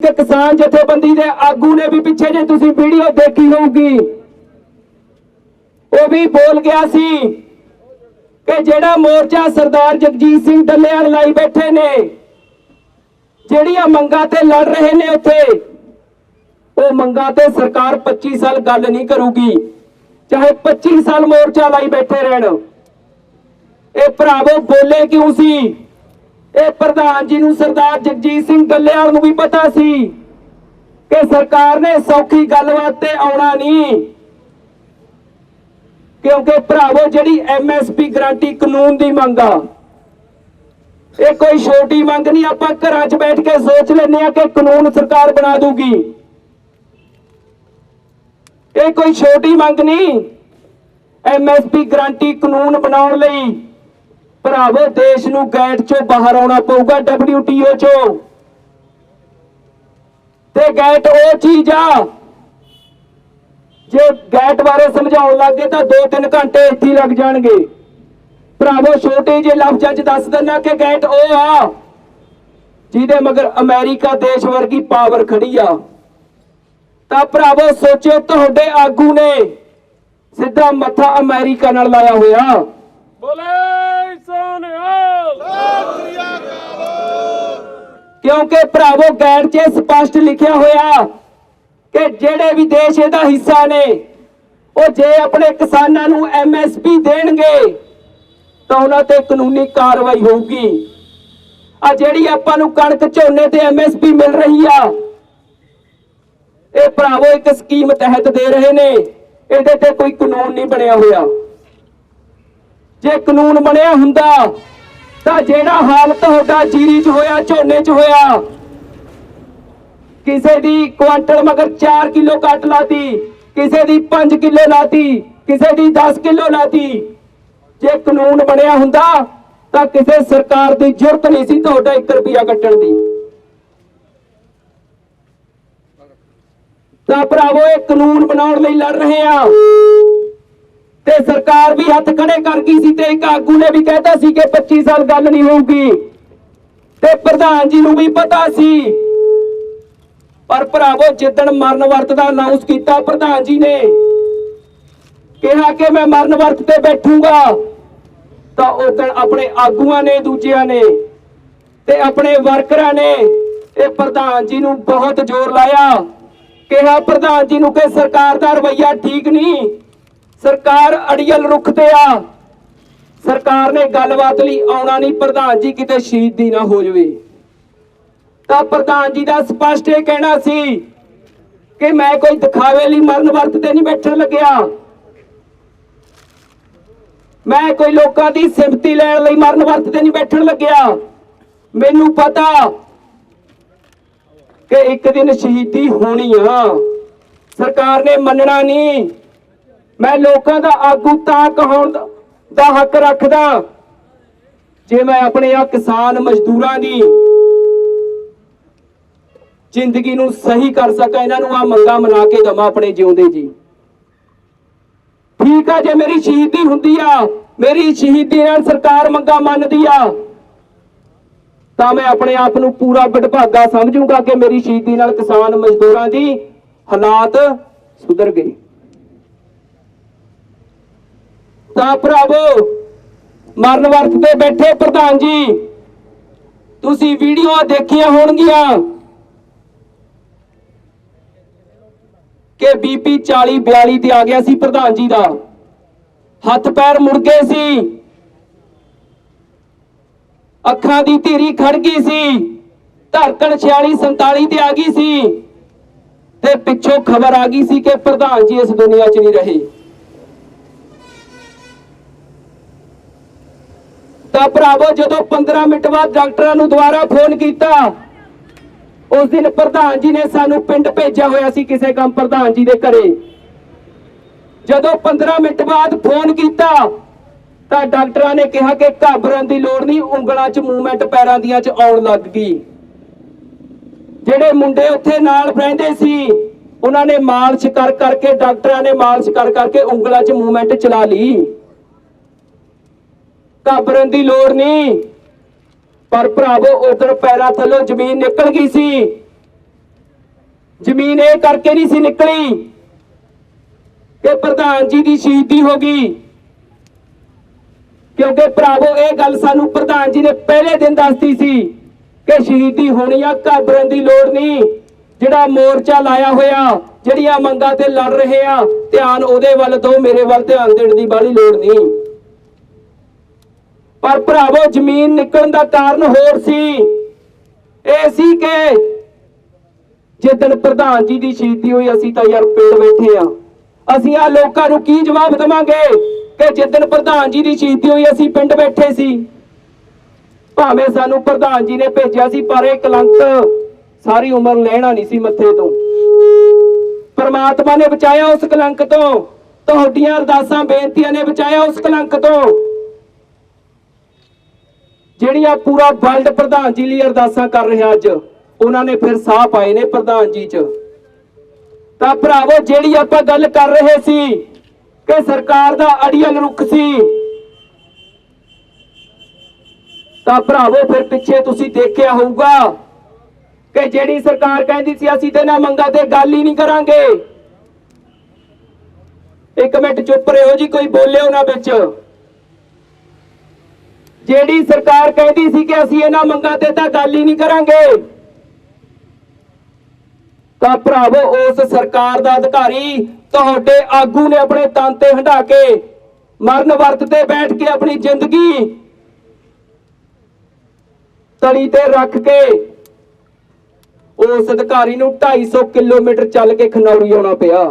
ਕਿ ਕਿਸਾਨ ਜਥੇਬੰਦੀ ਦੇ ਆਗੂ ਨੇ ਵੀ ਪਿੱਛੇ ਜੇ ਤੁਸੀਂ ਵੀਡੀਓ ਦੇਖੀ ਹੋਊਗੀ, ਉਹ ਵੀ ਬੋਲ ਗਿਆ ਸੀ ਕਿ ਜਿਹੜਾ ਮੋਰਚਾ ਸਰਦਾਰ ਜਗਜੀਤ ਸਿੰਘ ਡੱਲੇਵਾਲ ਲਾਈ ਬੈਠੇ ਨੇ, ਜਿਹੜੀਆਂ ਮੰਗਾਂ ਤੇ ਲੜ ਰਹੇ ਨੇ ਉੱਥੇ, ਉਹ ਮੰਗਾਂ ਤੇ ਸਰਕਾਰ 25 ਸਾਲ ਗੱਲ ਨਹੀਂ ਕਰੂਗੀ, ਚਾਹੇ 25 ਸਾਲ ਮੋਰਚਾ ਲਾਈ ਬੈਠੇ ਰਹਿਣ। ਇਹ ਭਰਾਵੋ ਬੋਲੇ ਕਿਉਂ ਸੀ? ਇਹ ਪ੍ਰਧਾਨ ਜੀ ਨੂੰ ਸਰਦਾਰ ਜਗਜੀਤ ਸਿੰਘ ਗੱਲੇਵਾਲ ਨੂੰ ਵੀ ਪਤਾ ਸੀ ਕਿ ਸਰਕਾਰ ਨੇ ਸੌਖੀ ਗੱਲਬਾਤ ਤੇ ਆਉਣਾ ਨਹੀਂ। ਕਿਉਂਕਿ ਭਰਾਵੋ, ਜਿਹੜੀ ਐਮਐਸਪੀ ਗਰੰਟੀ ਕਾਨੂੰਨ ਦੀ ਮੰਗ ਆ, ਇਹ ਕੋਈ ਛੋਟੀ ਮੰਗ ਨਹੀਂ। ਆਪਾਂ ਘਰਾਂ 'ਚ ਬੈਠ ਕੇ ਸੋਚ ਲੈਂਦੇ ਆ ਕਿ ਕਾਨੂੰਨ ਸਰਕਾਰ ਬਣਾ ਦੂਗੀ। ਇਹ ਕੋਈ ਛੋਟੀ ਮੰਗ ਨਹੀਂ। ਐਮਐਸਪੀ ਗਰੰਟੀ ਕਾਨੂੰਨ ਬਣਾਉਣ ਲਈ ਭਰਾਵੋ, ਦੇਸ਼ ਨੂੰ ਗੈਟ ਚੋਂ ਬਾਹਰ ਆਉਣਾ ਪਊਗਾ, WTO ਚੋਂ। ਤੇ ਗੈਟ ਉਹ ਚੀਜ਼ ਆ, ਜੇ ਗੈਟ ਬਾਰੇ ਸਮਝਾਉਣ ਲੱਗੇ ਤਾਂ 2-3 ਘੰਟੇ ਇੱਥੇ ਲੱਗ ਜਾਣਗੇ। ਭਰਾਵੋ, ਛੋਟੇ ਜਿਹੇ ਲਫ਼ਜ਼ਾਂ 'ਚ ਦੱਸ ਦਿੰਨਾ ਕਿ ਗੈਟ ਉਹ ਆ, ਜਿਹਦੇ ਮਗਰ ਅਮਰੀਕਾ ਦੇਸ਼ ਵਰਗੀ ਪਾਵਰ ਖੜੀ ਆ। ਤਾਂ ਭਰਾਵੋ, ਸੋਚਿਓ, ਤੁਹਾਡੇ ਆਗੂ ਨੇ ਸਿੱਧਾ ਮੱਥਾ ਅਮਰੀਕਾ ਨਾਲ ਲਾਇਆ ਹੋਇਆ। ਬੋਲੇ! ਸੋਨਿਹਾਲ ਕਿਉਂਕਿ ਭਰਾਵੋ, ਗੈਰ 'ਚ ਸਪਸ਼ਟ ਲਿਖਿਆ ਹੋਇਆ ਕਿ ਜਿਹੜੇ ਵੀ ਦੇਸ਼ ਇਹਦਾ ਹਿੱਸਾ ਨੇ, ਉਹ ਜੇ ਆਪਣੇ ਕਿਸਾਨਾਂ ਨੂੰ ਐਮਐਸਪੀ ਦੇਣਗੇ, ਤਾਂ ਉਹਨਾਂ ਤੇ ਕਾਨੂੰਨੀ ਕਾਰਵਾਈ ਹੋਊਗੀ। ਆ ਜਿਹੜੀ ਆਪਾਂ ਨੂੰ ਕਣਕ ਝੋਨੇ ਤੇ ਐਮਐਸਪੀ ਮਿਲ ਰਹੀ ਆ, ਇਹ ਭਰਾਵੋ ਇੱਕ ਸਕੀਮ ਤਹਿਤ ਦੇ ਰਹੇ ਨੇ, ਇਹਦੇ ਤੇ ਕੋਈ ਕਾਨੂੰਨ ਨਹੀਂ ਬਣਿਆ ਹੋਇਆ। ਜੇ ਕਾਨੂੰਨ ਬਣਿਆ ਹੁੰਦਾ, ਤਾਂ ਜਿਹੜਾ ਹਾਲ ਤੁਹਾਡਾ ਜੀਰੀ 'ਚ ਹੋਇਆ, ਝੋਨੇ 'ਚ ਹੋਇਆ, ਕਿਸੇ ਦੀ ਕੁਆਂਟਲ ਮਗਰ 4 ਕਿਲੋ ਕੱਟ ਲਾਤੀ, ਕਿਸੇ ਦੀ 5 ਕਿਲੋ ਲਾਤੀ, ਕਿਸੇ ਦੀ 10 ਕਿਲੋ ਲਾਤੀ, ਜੇ ਕਾਨੂੰਨ ਬਣਿਆ ਹੁੰਦਾ, ਤਾਂ ਕਿਸੇ ਸਰਕਾਰ ਦੀ ਜ਼ਰੂਰਤ ਨਹੀਂ ਸੀ ਤੁਹਾਡਾ 1 ਰੁਪਿਆ ਕੱਟਣ ਦੀ। ਤਾਂ ਭਰਾਵੋ, ਇਹ ਕਾਨੂੰਨ ਬਣਾਉਣ ਲਈ ਲੜ ਰਹੇ ਆ। ਸਰਕਾਰ ਵੀ ਹੱਥ ਖੜੇ ਕਰ ਗਈ ਸੀ ਤੇ ਇੱਕ ਆਗੂ ਨੇ ਵੀ ਕਹਿਤਾ ਸੀ ਕਿ 25 ਸਾਲ ਗੱਲ ਨਹੀਂ ਹੋਊਗੀ। ਤੇ ਪ੍ਰਧਾਨ ਜੀ ਨੂੰ ਵੀ ਪਤਾ ਸੀ। ਪਰ ਭਰਾਵੋ, ਜਿੱਦਣ ਮਰਨ ਵਰਤ ਦਾ ਅਨਾਉਂਸ ਕੀਤਾ, ਪ੍ਰਧਾਨ ਜੀ ਨੇ ਕਿਹਾ ਕਿ ਮੈਂ ਮਰਨ ਵਰਤ ਤੇ ਬੈਠੂਗਾ, ਤਾਂ ਉਦੋਂ ਆਪਣੇ ਆਗੂਆਂ ਨੇ, ਦੂਜਿਆਂ ਨੇ ਤੇ ਆਪਣੇ ਵਰਕਰਾਂ ਨੇ ਇਹ ਪ੍ਰਧਾਨ ਜੀ ਨੂੰ ਬਹੁਤ ਜ਼ੋਰ ਲਾਇਆ। ਕਿਹਾ ਪ੍ਰਧਾਨ ਜੀ ਨੂੰ ਕਿ ਸਰਕਾਰ ਦਾ ਰਵੱਈਆ ਠੀਕ ਨਹੀਂ ਸਰਕਾਰ ਅੜੀਅਲ ਰੁੱਖ ਤੇ ਆ। ਸਰਕਾਰ ਨੇ ਗੱਲਬਾਤ ਲਈ ਆਉਣਾ ਨਹੀਂ, ਪ੍ਰਧਾਨ ਜੀ ਕਿਤੇ ਸ਼ਹੀਦੀ ਨਾ ਹੋ ਜਾਵੇ। ਤਾਂ ਪ੍ਰਧਾਨ ਜੀ ਦਾ ਸਪਸ਼ਟ ਇਹ ਕਹਿਣਾ ਸੀ ਕਿ ਮੈਂ ਕੋਈ ਦਿਖਾਵੇ ਲਈ ਮਰਨ ਵਰਤ ਤੇ ਨਹੀਂ ਬੈਠਣ ਲੱਗਿਆ। ਮੈਂ ਕੋਈ ਲੋਕਾਂ ਦੀ ਸਿੰਪਤੀ ਲੈਣ ਲਈ ਮਰਨ ਵਰਤ ਤੇ ਨਹੀਂ ਬੈਠਣ ਲੱਗਿਆ। ਮੈਨੂੰ ਪਤਾ ਕਿ ਇੱਕ ਦਿਨ ਸ਼ਹੀਦੀ ਹੋਣੀ ਆ। ਸਰਕਾਰ ਨੇ ਮੰਨਣਾ ਨਹੀਂ ਮੈਂ ਲੋਕਾਂ ਦਾ ਆਗੂ ਤਾਂ ਕਹਾਉਣ ਦਾ- ਹੱਕ ਰੱਖਦਾ। ਜੇ ਮੈਂ ਆਪਣੇ ਆ ਕਿਸਾਨ ਮਜ਼ਦੂਰਾਂ ਦੀ ਜ਼ਿੰਦਗੀ ਨੂੰ ਸਹੀ ਕਰ ਸਕਾਂ, ਇਹਨਾਂ ਨੂੰ ਆ ਮੰਗਾ ਮਨਾ ਕੇ ਦਵਾਂ ਆਪਣੇ ਜਿਉਂਦੇ ਜੀ। ਠੀਕ ਆ, ਜੇ ਮੇਰੀ ਸ਼ਹੀਦੀ ਹੁੰਦੀ ਆ, ਮੇਰੀ ਸ਼ਹੀਦੀ ਨਾਲ ਸਰਕਾਰ ਮੰਗਾ ਮੰਨਦੀ ਆ, ਤਾਂ ਮੈਂ ਆਪਣੇ ਆਪ ਨੂੰ ਪੂਰਾ ਵਡਭਾਗਾ ਸਮਝੂਗਾ ਕਿ ਮੇਰੀ ਸ਼ਹੀਦੀ ਨਾਲ ਕਿਸਾਨ ਮਜ਼ਦੂਰਾਂ ਦੀ ਹਾਲਾਤ ਸੁਧਰ ਗਏ। ਤਾਂ ਭਰਾਵੋ ਮਰਨ ਵਰਤ ਤੇ ਬੈਠੇ ਪ੍ਰਧਾਨ ਜੀ। ਤੁਸੀਂ ਵੀਡੀਓ ਦੇਖੀਆਂ ਹੋਣਗੀਆਂ ਕਿ ਬੀਪੀ 40 42 ਤੇ ਆ ਗਿਆ ਸੀ ਪ੍ਰਧਾਨ ਜੀ ਦਾ। ਹੱਥ ਪੈਰ ਮੁੜ ਗਏ ਸੀ। ਅੱਖਾਂ ਦੀ ਧੀਰੀ ਖੜ ਗਈ ਸੀ। ਧੜਕਣ 46 47 ਤੇ ਆ ਗਈ ਸੀ। ਤੇ ਪਿੱਛੋਂ ਖਬਰ ਆ ਗਈ ਸੀ ਕਿ ਪ੍ਰਧਾਨ ਜੀ ਇਸ ਦੁਨੀਆ 'ਚ ਨਹੀਂ ਰਹੇ। ਤਾਂ ਭਰਾਵੋ, ਜਦੋਂ 15 ਮਿੰਟ ਬਾਅਦ ਡਾਕਟਰਾਂ ਨੂੰ ਦੁਬਾਰਾ ਫੋਨ ਕੀਤਾ, ਉਸ ਦਿਨ ਪ੍ਰਧਾਨ ਜੀ ਨੇ ਸਾਨੂੰ ਪਿੰਡ ਭੇਜਿਆ ਹੋਇਆ ਸੀ ਕਿਸੇ ਕੰਮ ਪ੍ਰਧਾਨ ਜੀ ਦੇ ਘਰੇ। ਜਦੋਂ 15 ਮਿੰਟ ਬਾਅਦ ਫੋਨ ਕੀਤਾ, ਤਾਂ ਡਾਕਟਰਾਂ ਨੇ ਕਿਹਾ ਕਿ ਘਾਬਰਨ ਦੀ ਲੋੜ ਨਹੀਂ, ਉਂਗਲਾਂ 'ਚ ਮੂਵਮੈਂਟ ਪੈਰਾਂ ਦੀਆਂ 'ਚ ਆਉਣ ਲੱਗ ਗਈ। ਜਿਹੜੇ ਮੁੰਡੇ ਉੱਥੇ ਨਾਲ ਰਹਿੰਦੇ ਸੀ, ਉਹਨਾਂ ਨੇ ਮਾਲਸ਼ ਕਰ ਕਰਕੇ, ਡਾਕਟਰਾਂ ਨੇ ਮਾਲਸ਼ ਕਰ ਕਰਕੇ ਉਂਗਲਾਂ 'ਚ ਮੂਵਮੈਂਟ ਚਲਾ ਲਈ। ਘਾਬਰਨ ਦੀ ਲੋੜ ਨਹੀਂ। ਪਰ ਭਰਾਵੋ, ਉਧਰ ਪੈਰਾਂ ਥੱਲੋਂ ਜ਼ਮੀਨ ਨਿਕਲ ਗਈ ਸੀ। ਜ਼ਮੀਨ ਇਹ ਕਰਕੇ ਨਹੀਂ ਸੀ ਨਿਕਲੀ ਕਿ ਪ੍ਰਧਾਨ ਜੀ ਦੀ ਸ਼ਹੀਦੀ ਹੋ ਗਈ। ਕਿਉਂਕਿ ਭਰਾਵੋ, ਇਹ ਗੱਲ ਸਾਨੂੰ ਪ੍ਰਧਾਨ ਜੀ ਨੇ ਪਹਿਲੇ ਦਿਨ ਦੱਸਤੀ ਸੀ ਕਿ ਸ਼ਹੀਦੀ ਹੋਣੀ ਆ, ਘਾਬਰਨ ਦੀ ਲੋੜ ਨਹੀਂ। ਜਿਹੜਾ ਮੋਰਚਾ ਲਾਇਆ ਹੋਇਆ, ਜਿਹੜੀਆਂ ਮੰਗਾਂ ਤੇ ਲੜ ਰਹੇ ਆ, ਧਿਆਨ ਉਹਦੇ ਵੱਲ ਦੋ ਮੇਰੇ ਵੱਲ ਧਿਆਨ ਦੇਣ ਦੀ ਬਾਹਲੀ ਲੋੜ ਨਹੀਂ। ਪਰ ਭਰਾਵੋ, ਜ਼ਮੀਨ ਨਿਕਲਣ ਦਾ ਕਾਰਨ ਹੋਰ ਸੀ। ਇਹ ਸੀ ਕਿ ਜਿੱਦਣ ਪ੍ਰਧਾਨ ਜੀ ਦੀ ਸ਼ਹੀਦੀ ਹੋਈ, ਅਸੀਂ ਤਾਂ ਯਾਰ ਪਿੰਡ ਬੈਠੇ ਆ। ਅਸੀਂ ਆ ਲੋਕਾਂ ਨੂੰ ਕੀ ਜਵਾਬ ਦੇਵਾਂਗੇ ਕਿ ਜਿੱਦਣ ਪ੍ਰਧਾਨ ਜੀ ਦੀ ਸ਼ਹੀਦੀ ਹੋਈ, ਅਸੀਂ ਪਿੰਡ ਬੈਠੇ ਸੀ। ਭਾਵੇਂ ਸਾਨੂੰ ਪ੍ਰਧਾਨ ਜੀ ਨੇ ਭੇਜਿਆ ਸੀ, ਪਰ ਇਹ ਕਲੰਕ ਸਾਰੀ ਉਮਰ ਲੈਣਾ ਨਹੀਂ ਸੀ ਮੱਥੇ ਤੋਂ। ਪਰਮਾਤਮਾ ਨੇ ਬਚਾਇਆ ਉਸ ਕਲੰਕ ਤੋਂ। ਤੁਹਾਡੀਆਂ ਅਰਦਾਸਾਂ, ਬੇਨਤੀਆਂ ਨੇ ਬਚਾਇਆ ਉਸ ਕਲੰਕ ਤੋਂ। ਜਿਹੜੀਆਂ ਪੂਰਾ ਵਰਲਡ ਪ੍ਰਧਾਨ ਜੀ ਲਈ ਅਰਦਾਸਾਂ ਕਰ ਰਿਹਾ ਅੱਜ, ਉਹਨਾਂ ਨੇ ਫਿਰ ਸਾਹ ਪਾਏ ਨੇ ਪ੍ਰਧਾਨ ਜੀ ਚ। ਤਾਂ ਭਰਾਵੋ, ਜਿਹੜੀ ਆਪਾਂ ਗੱਲ ਕਰ ਰਹੇ ਸੀ ਕਿ ਸਰਕਾਰ ਦਾ ਅੜੀਅਲ ਰੁਖ ਸੀ, ਤਾਂ ਭਰਾਵੋ, ਫਿਰ ਪਿੱਛੇ ਤੁਸੀਂ ਦੇਖਿਆ ਹੋਊਗਾ ਕਿ ਜਿਹੜੀ ਸਰਕਾਰ ਕਹਿੰਦੀ ਸੀ, ਅਸੀਂ ਤੇ ਨਾ ਮੰਗਾ ਤੇ ਗੱਲ ਹੀ ਨਹੀਂ ਕਰਾਂਗੇ। ਇੱਕ ਮਿੰਟ ਚੁੱਪ ਰਹੋ ਜੀ, ਕੋਈ ਬੋਲਿਓ ਨਾ ਵਿੱਚ। ਜਿਹੜੀ ਸਰਕਾਰ ਕਹਿੰਦੀ ਸੀ ਕਿ ਅਸੀਂ ਇਹਨਾਂ ਮੰਗਾਂ ਤੇ ਤਾਂ ਗੱਲ ਹੀ ਨਹੀਂ ਕਰਾਂਗੇ, ਤਾਂ ਭਰਾਵੋ ਉਸ ਸਰਕਾਰ ਦਾ ਅਧਿਕਾਰੀ ਤੁਹਾਡੇ ਆਗੂ ਨੇ ਆਪਣੇ ਤਨ ਤੇ ਹੰਢਾ ਕੇ ਮਰਨ ਵਰਤ ਤੇ ਬੈਠ ਕੇ ਆਪਣੀ ਜ਼ਿੰਦਗੀ ਤਲੀ ਤੇ ਰੱਖ ਕੇ ਉਸ ਅਧਿਕਾਰੀ ਨੂੰ 250 ਕਿਲੋਮੀਟਰ ਚੱਲ ਕੇ ਖਨੌਰੀ ਆਉਣਾ ਪਿਆ।